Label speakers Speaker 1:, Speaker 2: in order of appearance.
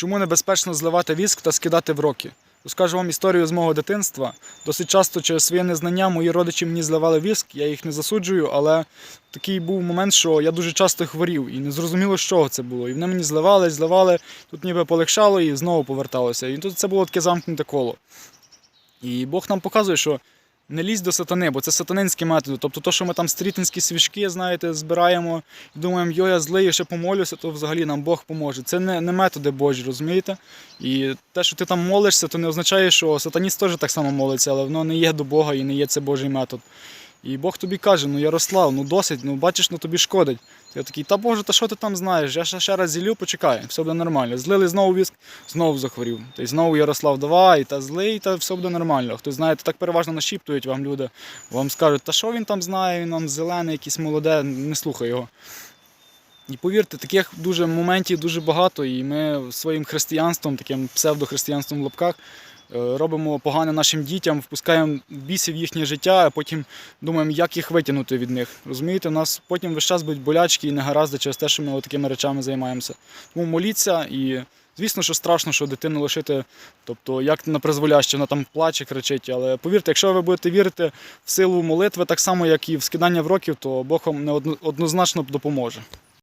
Speaker 1: Чому небезпечно зливати віск та скидати в роки? Розкажу вам історію з мого дитинства. Досить часто через своє незнання мої родичі мені зливали віск, я їх не засуджую, але такий був момент, що я дуже часто хворів і не зрозуміло, з чого це було. І вони мені зливали, зливали, тут ніби полегшало і знову поверталося. І тут це було таке замкнуте коло. І Бог нам показує, що не лізь до сатани, бо це сатанинські методи. Тобто, то, що ми там стрітинські свічки, знаєте, збираємо і думаємо, йо, я злий, я ще помолюся, то взагалі нам Бог поможе. Це не, не методи Божі, розумієте? І те, що ти там молишся, то не означає, що сатаніст теж так само молиться, але воно не є до Бога і не є це Божий метод. І Бог тобі каже, ну Ярослав, ну досить, ну бачиш, ну тобі шкодить. Я такий, та Боже, та що ти там знаєш? Я ще, ще раз зілю, почекай, все буде нормально. Злили знову віск, знову захворів. Та й знову Ярослав, давай, та злий, та все буде нормально. Хтось знаєте, так переважно нашіптують вам люди. Вам скажуть, та що він там знає, він нам зелений, якийсь молоде, не слухай його. І повірте, таких дуже моментів дуже багато, і ми своїм християнством, таким псевдохристиянством в лапках, робимо погане нашим дітям, впускаємо бісів в їхнє життя, а потім думаємо, як їх витягнути від них. Розумієте, у нас потім весь час будуть болячки і негаразди через те, що ми такими речами займаємося. Тому моліться і. Звісно, що страшно, що дитину лишити, тобто як на призволяще, вона там плаче, кричить. Але повірте, якщо ви будете вірити в силу молитви, так само, як і в скидання в років, то Бог вам неодно- однозначно допоможе.